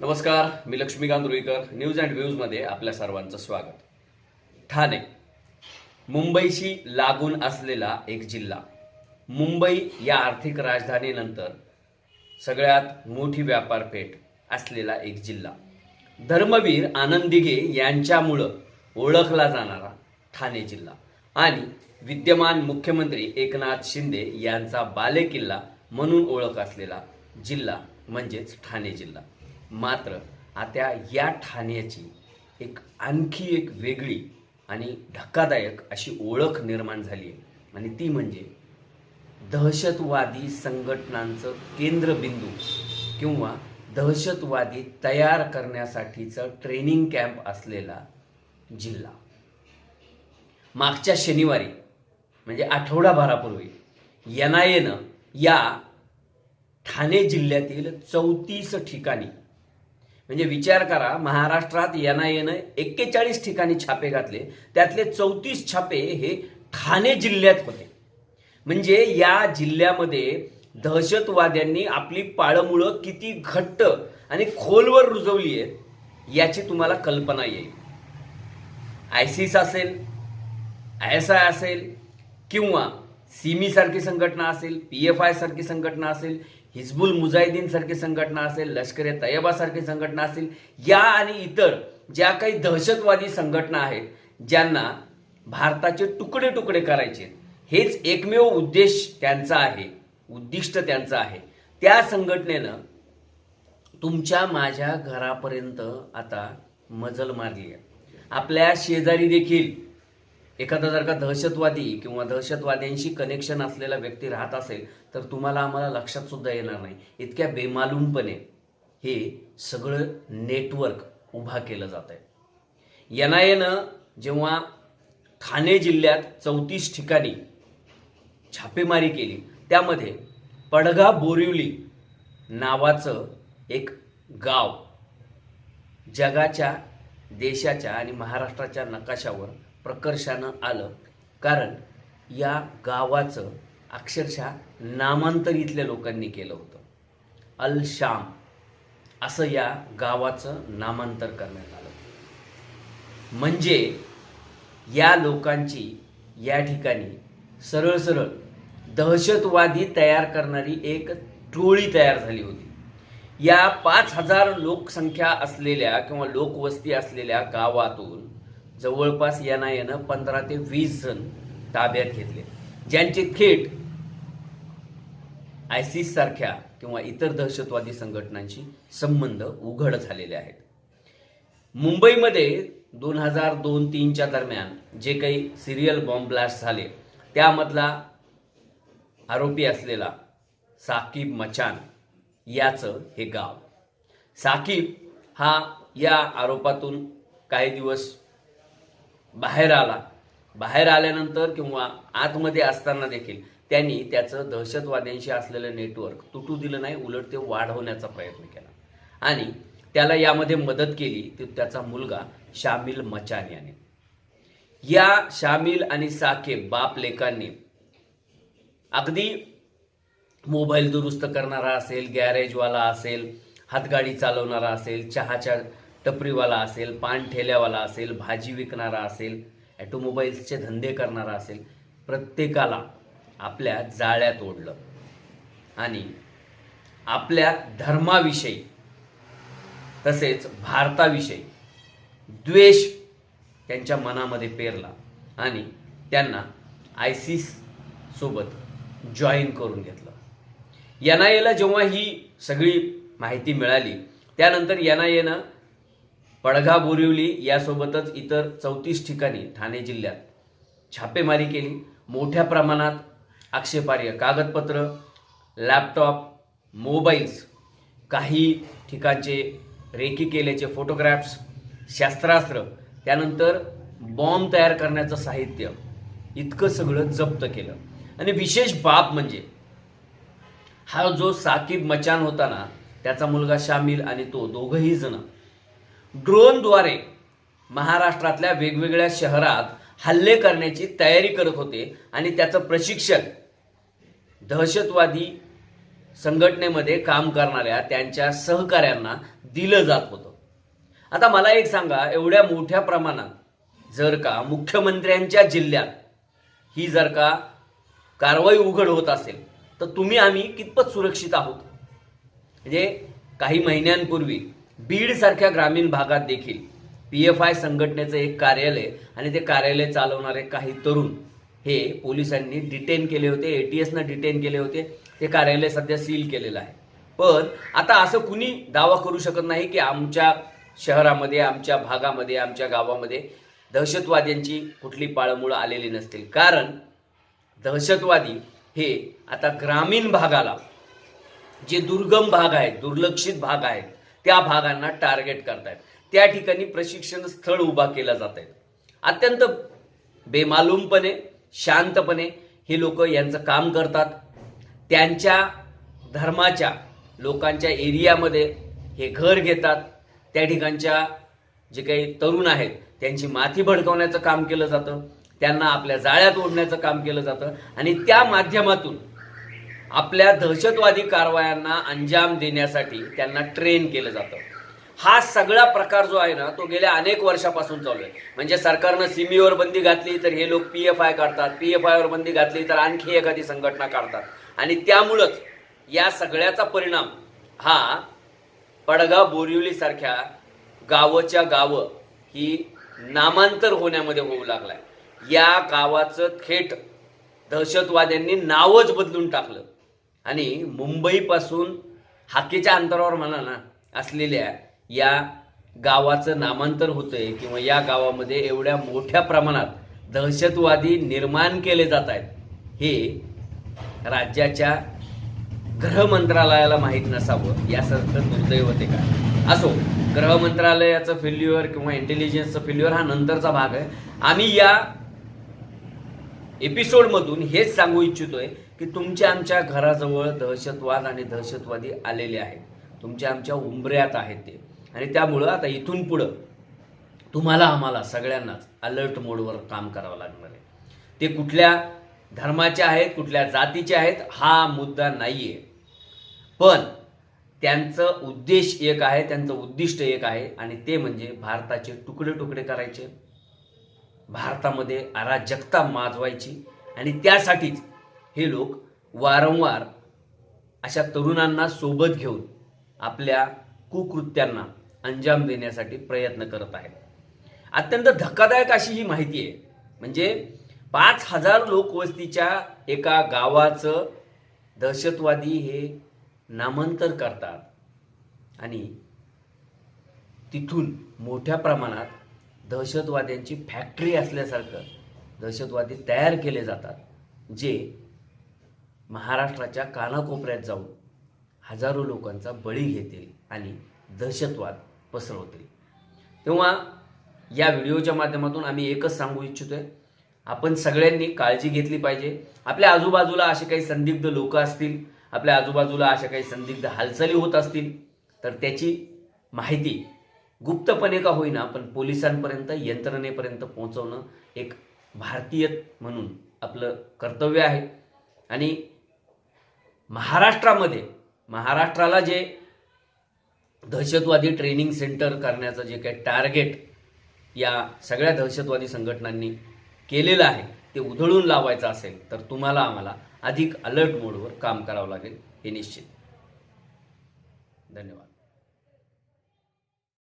नमस्कार मी Laxmikant Ruikar news and व्ह्यूजमध्ये आपल्या सर्वांचं स्वागत. ठाणे. मुंबईशी लागून असलेला एक जिल्हा. मुंबई या आर्थिक राजधानीनंतर सगळ्यात मोठी व्यापारपेठ असलेला एक जिल्हा. धर्मवीर आनंद दिघे यांच्यामुळं ओळखला जाणारा ठाणे जिल्हा. आणि विद्यमान मुख्यमंत्री एकनाथ शिंदे यांचा बालेकिल्ला म्हणून ओळख असलेला जिल्हा म्हणजेच ठाणे जिल्हा. मात्र आता या ठाण्याची एक आणखी एक वेगळी आणि धक्कादायक अशी ओळख निर्माण झाली आहे. आणि ती म्हणजे दहशतवादी संघटनांचं केंद्रबिंदू किंवा दहशतवादी तयार करण्यासाठीचं ट्रेनिंग कॅम्प असलेला जिल्हा. मागच्या शनिवारी म्हणजे आठवडाभरापूर्वी एन आय एनं या ठाणे जिल्ह्यातील चौतीस ठिकाणी म्हणजे विचार करा महाराष्ट्रात एन आय एक्केचाळीस ठिकाणी छापे घातले. त्यातले चौतीस छापे हे ठाणे जिल्ह्यात होते. म्हणजे या जिल्ह्यामध्ये दहशतवाद्यांनी आपली पाळमुळं किती घट्ट आणि खोलवर रुजवली आहेत याची तुम्हाला कल्पना येईल. आयसिस असेल आय एस आय असेल किंवा सिमी सारखी संघटना असेल पी एफ आय सारखी संघटना असेल हिजबुल मुजाहिदीन सारखी संघटना असेल लष्कर ए तयबा सारखी संघटना असेल या आणि इतर ज्या काही दहशतवादी संघटना आहेत ज्यांना भारताचे तुकडे तुकडे करायचे हेच एकमेव उद्देश त्यांचा आहे उद्दिष्ट त्यांचं आहे. त्या संघटनेनं तुमच्या माझ्या घरापर्यंत आता मजल मारली आहे. आपल्या शेजारी देखील एखादा जर का दहशतवादी किंवा दहशतवाद्यांशी कनेक्शन असलेला व्यक्ती राहत असेल तर तुम्हाला आम्हाला लक्षात सुद्धा येणार नाही. इतक्या बेमालूमपणे हे सगळं नेटवर्क उभा केलं जात आहे एन आय एनं जेव्हा ठाणे जिल्ह्यात चौतीस ठिकाणी छापेमारी केली त्यामध्ये पडगा बोरिवली नावाचं एक गाव जगाच्या देशाच्या आणि महाराष्ट्राच्या नकाशावर प्रकर्षानं आलं. कारण या गावाचं अक्षरशः नामांतर इथल्या लोकांनी केलं होतं. अल शाम असं या गावाचं नामांतर करण्यात आलं. म्हणजे या लोकांची या ठिकाणी सरळ सरळ दहशतवादी तयार करणारी एक टोळी तयार झाली होती. या पाच हजार लोकसंख्या असलेल्या किंवा लोकवस्ती असलेल्या गावातून जवळपास एन आय एनं पंधरा ते वीस जण ताब्यात घेतले. ज्यांचे थेट आयसिस सारख्या किंवा इतर दहशतवादी संघटनांशी संबंध उघड झालेले आहेत. मुंबईमध्ये दोन हजार दोन तीनच्या दरम्यान जे काही सिरियल बॉम्ब ब्लास्ट झाले त्यामधला आरोपी असलेला साकीब मचान याचं हे गाव. साकीब हा या आरोपातून काही दिवस बाहेर आला. बाहेर आल्यानंतर किंवा आतमध्ये असताना देखील त्यांनी त्याचं दहशतवाद्यांशी असलेलं नेटवर्क तुटू दिलं नाही उलट ते वाढवण्याचा प्रयत्न केला. आणि त्याला यामध्ये मदत केली ती त्याचा मुलगा शामिल मचान याने या शामिल आणि साकेब बाप लेकांनी अगदी मोबाईल दुरुस्त करणारा असेल गॅरेजवाला असेल हातगाडी चालवणारा असेल चहाच्या टपरीवाला असेल पान ठेल्यावाला असेल भाजी विकणारा असेल ॲटोमोबाईल्सचे धंदे करणारा असेल प्रत्येकाला आपल्या जाळ्यात ओढलं. आणि आपल्या धर्माविषयी तसेच भारताविषयी द्वेष त्यांच्या मनामध्ये पेरला आणि त्यांना आयसिस सोबत जॉईन करून घेतलं. एन आय एला जेव्हा ही सगळी माहिती मिळाली त्यानंतर एन आय एनं पडघा बोरिवली यासोबतच इतर चौतीस ठिकाणी ठाणे जिल्ह्यात छापेमारी केली. मोठ्या प्रमाणात आक्षेपार्ह कागदपत्र लॅपटॉप मोबाईल्स काही ठिकाणचे रेकी केल्याचे फोटोग्राफ्स शस्त्रास्त्र त्यानंतर बॉम्ब तयार करण्याचं साहित्य इतकं सगळं जप्त केलं. आणि विशेष बाब म्हणजे हा जो साकीब मचान होता ना त्याचा मुलगा शामिल आणि तो दोघंही जण ड्रोनद्वारे महाराष्ट्रातल्या वेगवेगळ्या शहरात हल्ले करण्याची तयारी करत होते आणि त्याचं प्रशिक्षण दहशतवादी संघटनेमध्ये काम करणाऱ्या त्यांच्या सहकाऱ्यांना दिलं जात होतं. आता मला एक सांगा एवढ्या मोठ्या प्रमाणात जर का मुख्यमंत्र्यांच्या जिल्ह्यात ही जर का कारवाई उघड होत असेल तर तुम्ही आम्ही कितपत सुरक्षित आहोत? म्हणजे काही महिन्यांपूर्वी बीड सारख्या ग्रामीण भागात देखील पी एफ आय संघटनेचं एक कार्यालय आणि ते कार्यालय चालवणारे काही तरुण हे पोलिसांनी डिटेन केले होते ए टी एसनं डिटेन केले होते. ते कार्यालय सध्या सील केलेलं आहे. पण आता असं कुणी दावा करू शकत नाही की आमच्या शहरामध्ये आमच्या भागामध्ये आमच्या गावामध्ये दहशतवाद्यांची कुठली पाळमुळं आलेली नसतील. कारण दहशतवादी हे आता ग्रामीण भागाला जे दुर्गम भाग आहेत दुर्लक्षित भाग आहेत त्या भागांना टार्गेट करतायत. त्या ठिकाणी प्रशिक्षण स्थळ उभा केलं जात आहे अत्यंत बेमालूमपणे शांतपणे हे लोक यांचं काम करतात. त्यांच्या धर्माच्या लोकांच्या एरियामध्ये हे घर घेतात. त्या ठिकाणच्या जे काही तरुण आहेत त्यांची माथी भडकवण्याचं काम केलं जातं. त्यांना आपल्या जाळ्यात ओढण्याचं काम केलं जातं. आणि त्या माध्यमातून आपल्या दहशतवादी कारवायांना अंजाम देण्यासाठी त्यांना ट्रेन केलं जातं. हा सगळा प्रकार जो आहे ना तो गेल्या अनेक वर्षापासून चालू आहे. म्हणजे सरकारनं सीमेवर बंदी घातली तर हे लोक पी एफ आय काढतात. पी एफ आयवर बंदी घातली तर आणखी एखादी संघटना काढतात. आणि त्यामुळंच या सगळ्याचा परिणाम हा पडगाव बोरिवलीसारख्या गावच्या गावं ही नामांतर होण्यामध्ये होऊ लागलाय. या गावाचं थेट दहशतवाद्यांनी नावच बदलून टाकलं. आणि मुंबईपासून हाकेच्या अंतरावर म्हणा ना असलेल्या या गावाचं नामांतर होतंय किंवा या गावामध्ये एवढ्या मोठ्या प्रमाणात दहशतवादी निर्माण केले जात आहेत हे राज्याच्या गृह मंत्रालयाला माहीत नसावं यासारखं दुर्दैव होते का असो गृह मंत्रालयाचं फेल्युअर किंवा इंटेलिजन्सचं फेल्युअर हा नंतरचा भाग आहे. आम्ही या एपिसोडमधून हेच सांगू इच्छितोय की तुमच्या आमच्या घराजवळ दहशतवाद आणि दहशतवादी आलेले आहेत. तुमच्या आमच्या उंबऱ्यात आहेत ते. आणि त्यामुळं आता इथून पुढं तुम्हाला आम्हाला सगळ्यांनाच अलर्ट मोडवर काम करावं लागणार आहे. ते कुठल्या धर्माचे आहेत कुठल्या जातीचे आहेत हा मुद्दा नाही आहे पण त्यांचं उद्देश एक आहे त्यांचं उद्दिष्ट एक आहे आणि ते म्हणजे भारताचे तुकडे तुकडे करायचे. भारतामध्ये अराजकता माजवायची. आणि त्यासाठीच हे लोक वारंवार अशा तरुणांना सोबत घेऊन आपल्या कुकृत्यांना अंजाम देण्यासाठी प्रयत्न करत आहेत. अत्यंत धक्कादायक अशी ही माहिती आहे. म्हणजे पाच हजार लोकवस्तीच्या एका गावाचं दहशतवादी हे नामांतर करतात. आणि तिथून मोठ्या प्रमाणात दहशतवाद्यांची फॅक्टरी असल्यासारखं दहशतवादी तयार केले जातात जे महाराष्ट्राच्या कानाकोपऱ्यात जाऊन हजारो लोकांचा बळी घेतील आणि दहशतवाद पसरवतील. तेव्हा या व्हिडिओच्या माध्यमातून आम्ही एकच सांगू इच्छितो आहे आपण सगळ्यांनी काळजी घेतली पाहिजे. आपल्या आजूबाजूला असे काही संदिग्ध लोक असतील आपल्या आजूबाजूला अशा काही संदिग्ध हालचाली होत असतील तर त्याची माहिती गुप्तपणे का होईना पण पोलिसांपर्यंत यंत्रणेपर्यंत पोहोचवणं एक भारतीय म्हणून आपलं कर्तव्य आहे. आणि महाराष्ट्रामध्ये महाराष्ट्राला जे दहशतवादी ट्रेनिंग सेंटर करण्याचं जे काही टार्गेट या सगळ्या दहशतवादी संघटनांनी केलेलं आहे ते उधळून लावायचं असेल तर तुम्हाला आम्हाला अधिक अलर्ट मोडवर काम करावं लागेल हे निश्चित. धन्यवाद.